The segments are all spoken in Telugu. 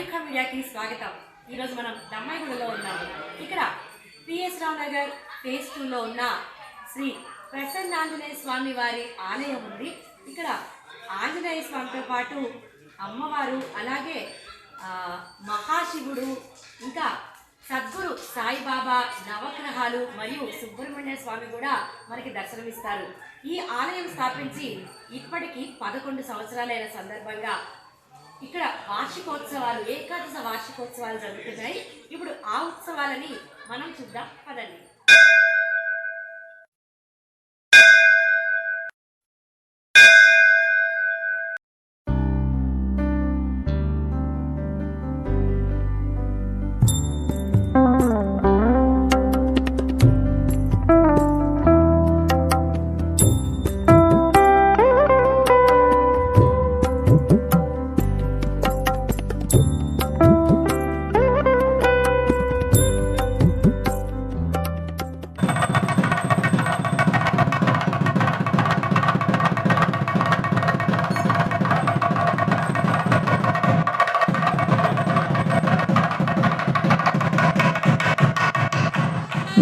మయూఖ మీడియాకి స్వాగతం. ఈరోజు మనం దమ్మాయిగూడలో ఉన్నాము. ఇక్కడ పిఎస్ రావు నగర్ ఫేజ్ టూలో ఉన్న శ్రీ ప్రసన్నాంజనేయ స్వామి వారి ఆలయం ఉంది. ఇక్కడ ఆంజనేయ స్వామితో పాటు అమ్మవారు అలాగే మహాశివుడు ఇంకా సద్గురు సాయిబాబా నవగ్రహాలు మరియు సుబ్రహ్మణ్య స్వామి కూడా మనకి దర్శనమిస్తారు. ఈ ఆలయం స్థాపించి ఇప్పటికీ పదకొండు సంవత్సరాలైన సందర్భంగా ఇక్కడ వార్షికోత్సవాలు ఏకాదశ వార్షికోత్సవాలు జరుగుతున్నాయి. ఇప్పుడు ఆ ఉత్సవాలని మనం చూద్దాం. పదండి.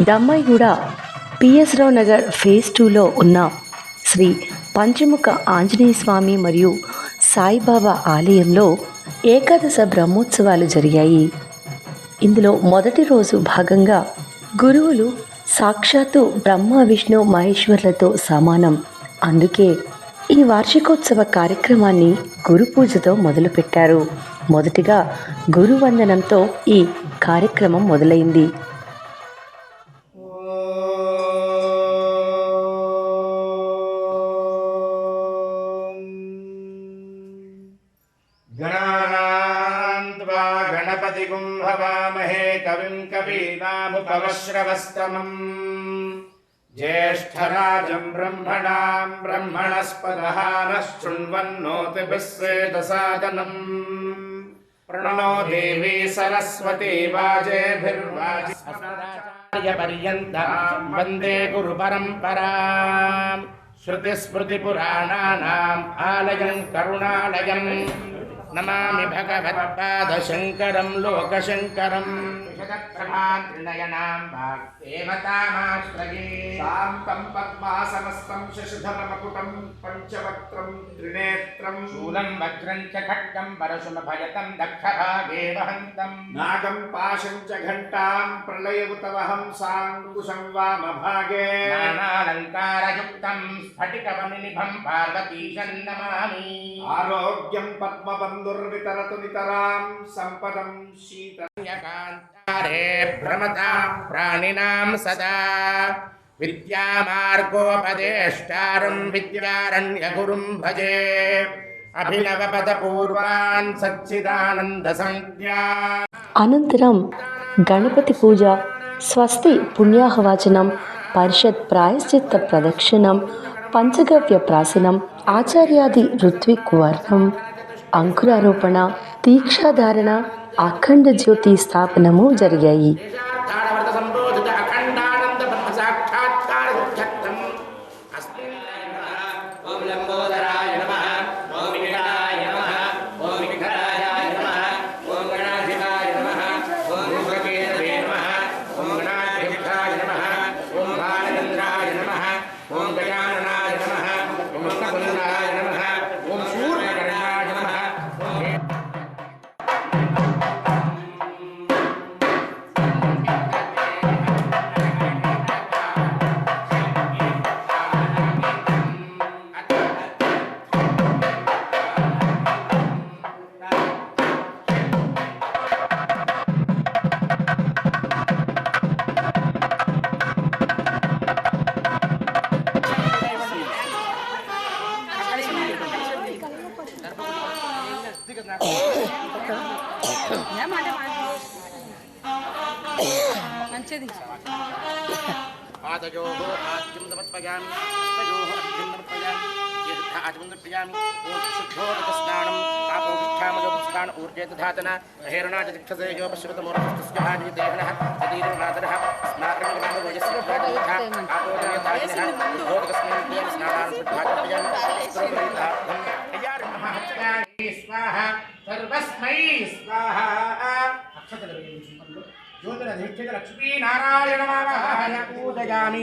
దమ్మాయిగూడ పిఎస్ రావు నగర్ ఫేజ్ టూలో ఉన్న శ్రీ పంచముఖ ఆంజనేయ స్వామి మరియు సాయిబాబా ఆలయంలో ఏకాదశ బ్రహ్మోత్సవాలు జరిగాయి. ఇందులో మొదటి రోజు భాగంగా గురువులు సాక్షాత్తు బ్రహ్మ విష్ణు మహేశ్వర్లతో సమానం. అందుకే ఈ వార్షికోత్సవ కార్యక్రమాన్ని గురు పూజతో మొదలుపెట్టారు. మొదటిగా గురువందనంతో ఈ కార్యక్రమం మొదలైంది. गणानान्त्वा गणपतिगुं हवामहे कविं कवीनामुपवश्रवस्तमम् ज्येष्ठराजम् ब्रह्मणाम् ब्रह्मणस्पदः नः शृण्वन्नोतिभिः सेदसादनम् प्रणो देवी सरस्वती वाजेभिर्वाजेपर्यन्ताम् वन्दे गुरुपरम्पराम् श्रुतिस्मृतिपुराणानाम् आलयम् करुणालयम् नमामि भगवत्पादशङ्करं लोकशङ्करम्। त्रिनयनाम् वाग्देवतामाश्रये शान्तम् पद्मासनस्तम् शशिधरमकुटम् पञ्चवक्त्रम् त्रिनेत्रम् शूलम् वज्रम् च खड्गम् परशुमभयतम् दक्षभागे वहन्तम् नागम् पाशम् च घण्टाम् प्रलयवुतवहं साङ्कुशम् वामभागे नानालङ्कारयुक्तम् स्फटिकवनिनिभम् पार्वतीशम् नमामि आरोग्यम् पद्मबन्धुर्वितरतु नितराम् सम्पदम् शीतल्यकान्तारे भ्रमताम् प्राणिनाम् सदा विद्यामार्गोपदेष्टारम् विद्यारण्यगुरुम् भजे अभिनवपदपूर्वान् सच्चिदानन्दसंज्ञा అనంతరం గణపతి పూజ స్వస్తి పుణ్యాహవాచనం పరిషత్ ప్రాయశ్చిత్త ప్రదక్షిణం పంచగవ్య ప్రాసనం ఆచార్యాది ఋత్విక్ వర్ణం అంకురారోపణ దీక్షాధారణ అఖండ జ్యోతి స్థాపనము జరిగాయి మంచిది పాదయోహో ఆద్యం సమర్పయామి హస్తయోహో అర్ఘ్యం సమర్పయామి తీర్థ ఆచమం సమర్పయామి శుద్ధోదక స్నానం పాపోభిష్టామయోగ స్నానం ఊర్జేత ధాతన హేరణాచ దిక్షసే యో పశ్చిమతమోరస్తస్య భారీ దేహన శరీరం నాదన స్నారణం వయస్సు పాపోదక స్నానం స్నానం సమర్పయామి स्वाहा सर्वस्मै स्वाहा। अक्षतलवयं ज्योतिरधिष्ठितलक्ष्मीनारायणमावहाय पूजयामि।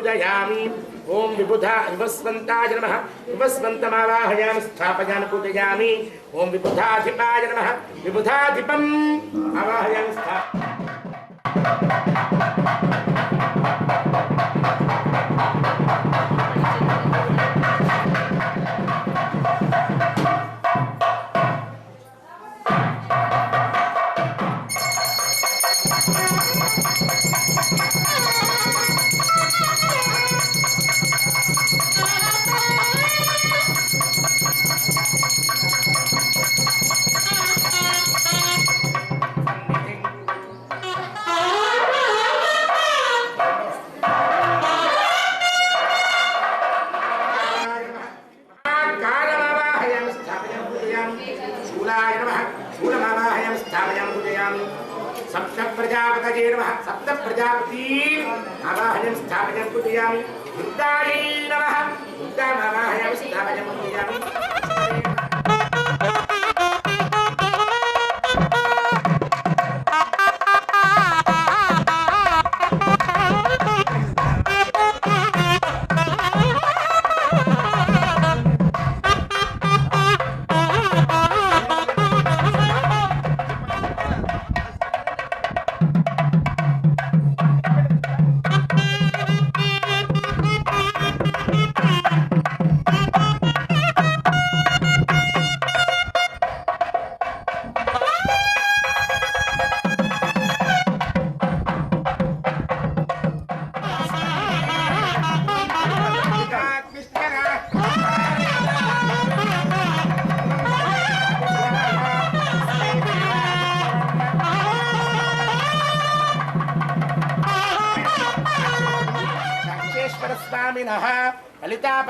पूजयामि। ओम विबुधा विवस्वन्ताय नमः। विवस्वन्तमावाहयामि स्थापयामि पूजयामि। ओम विबुधाधिपाय नमः। विबुधाधिपम्। आवाहयामि स्था శూలమావాహయామి స్థాపయామి పూజయామి సప్త ప్రజాపతయే నమః సప్త ప్రజాపతీ ఆవాహయం స్థాపయామి పూజయామి దుర్గాయై నమః దుర్గామావాహయామి స్థాపయామి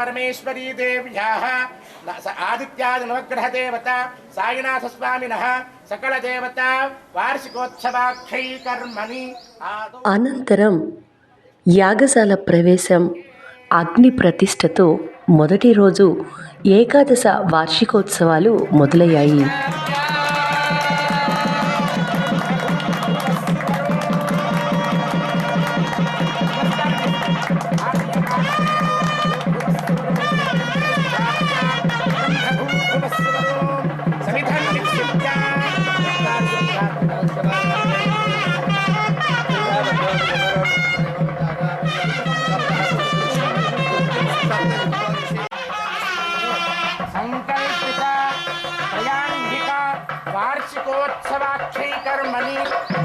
పరమేశ్వరీ దేవ్యాः స- ఆదిత్యాది నవగ్రహ దేవత సాయినాథ స్వామిన సకల దేవత వార్షికోత్సవాక్షై కర్మని అనంతరం యాగశాల ప్రవేశం అగ్ని ప్రతిష్టతో మొదటి రోజు ఏకాదశ వార్షికోత్సవాలు మొదలయ్యాయి. वार्षिकोत्सवाक्षी कर्मणि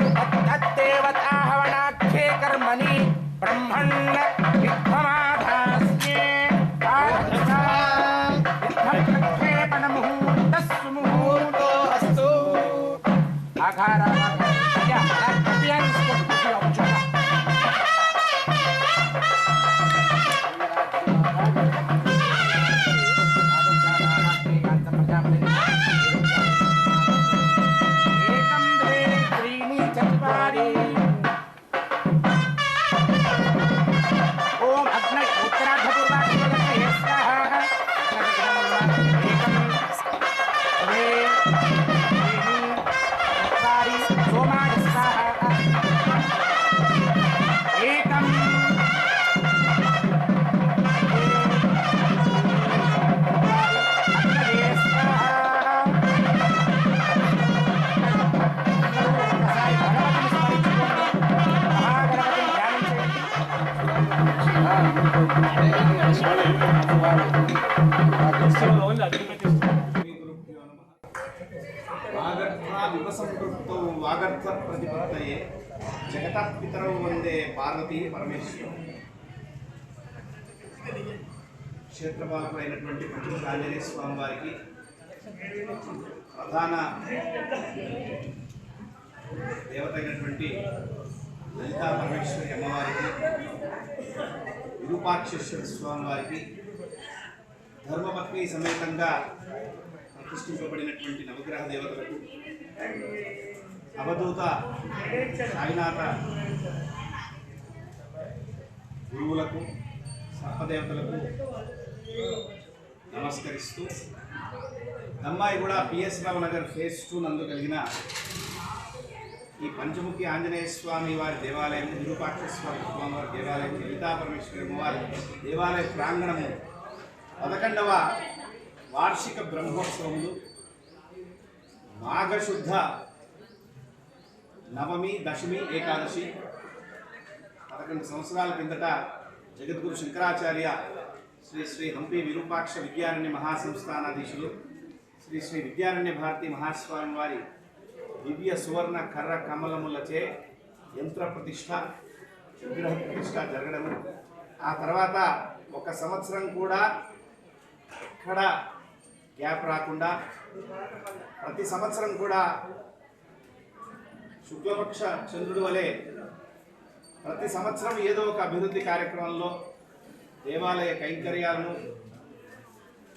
వాగర్ధ వివసంపృక్తౌ వాగర్ధ ప్రతిపత్తయే జగతః పితరౌ వందే పార్వతీ పరమేశ్వరం. క్షేత్రపాలకుడు అయినటువంటి పుట్టిన ఆంజనేయ స్వామి వారికి ప్రధాన దేవత అయినటువంటి లలితా పరమేశ్వరి అమ్మవారికి విరూపాక్షేశ్వర స్వామి వారికి ధర్మపత్ని సమేతంగా ప్రతిష్ఠింపబడినటువంటి నవగ్రహ దేవతలకు అవధూత సాయినాథ గురువులకు సర్పదేవతలకు నమస్కరిస్తూ అమ్మాయి కూడా PS Rao Nagar phase two నందు కలిగిన ఈ పంచముఖి ఆంజనేయ స్వామి వారి దేవాలయం విరూపాక్షస్వామి స్వామి వారి దేవాలయం లలితా పరమేశ్వరి వారి దేవాలయ ప్రాంగణము పదకొండవ వార్షిక బ్రహ్మోత్సవములు. మాఘశుద్ధ నవమి దశమి ఏకాదశి. పదకొండు సంవత్సరాల కిందట జగద్గురు శంకరాచార్య శ్రీ శ్రీ హంపి విరూపాక్ష విద్యారణ్య మహాసంస్థానాధీశులు శ్రీ శ్రీ విద్యారణ్య భారతి మహాస్వామి వారి దివ్య సువర్ణ కర్ర కమలములచే యంత్ర ప్రతిష్ట విగ్రహ ప్రతిష్ట జరగడము. ఆ తర్వాత ఒక సంవత్సరం కూడా ఎక్కడా గ్యాప్ రాకుండా ప్రతి సంవత్సరం కూడా శుక్లపక్ష చంద్రుడి వలె ప్రతి సంవత్సరం ఏదో ఒక అభివృద్ధి కార్యక్రమంలో దేవాలయ కైంకర్యాలను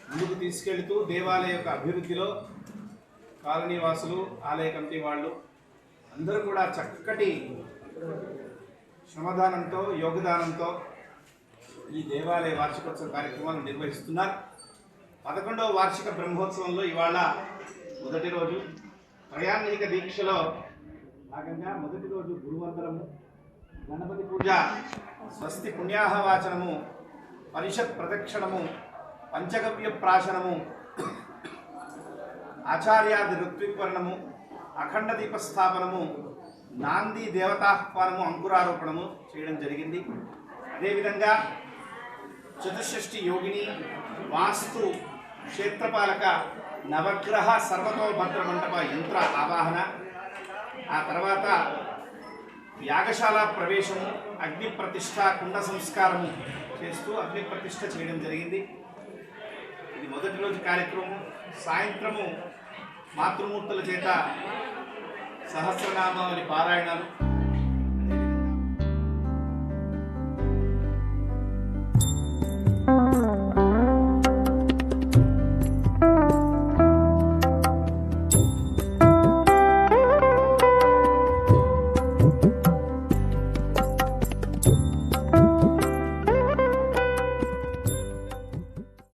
ముందుకు తీసుకెళ్తూ దేవాలయ యొక్క అభివృద్ధిలో కాలనీ వాసులు ఆలయ కమిటీ వాళ్ళు అందరూ కూడా చక్కటి శ్రమదానంతో యోగదానంతో ఈ దేవాలయ వార్షికోత్సవ కార్యక్రమాలు నిర్వహిస్తున్నారు. పదకొండవ వార్షిక బ్రహ్మోత్సవంలో ఇవాళ మొదటి రోజు ప్రయాణిక దీక్షలో భాగంగా మొదటి రోజు గురువందరము గణపతి పూజ స్వస్తి పుణ్యాహవాచనము పరిషత్ ప్రదక్షిణము పంచగవ్య ప్రాశనము ఆచార్యాది ఋత్విక్వర్ణము అఖండ దీపస్థాపనము నాంది దేవతాహ్వానము అంకురారోపణము చేయడం జరిగింది. అదేవిధంగా చతుషష్ఠి యోగిని వాస్తు క్షేత్రపాలక నవగ్రహ సర్వతోభద్ర మండప యంత్ర ఆవాహన. ఆ తర్వాత యాగశాల ప్రవేశము అగ్ని ప్రతిష్ట కుండ సంస్కారము చేస్తూ అగ్ని ప్రతిష్ట చేయడం జరిగింది. ఇది మొదటి రోజు కార్యక్రమం. సాయంత్రము మాతృమూర్తుల చేత సహస్రనామావళి పారాయణాలు.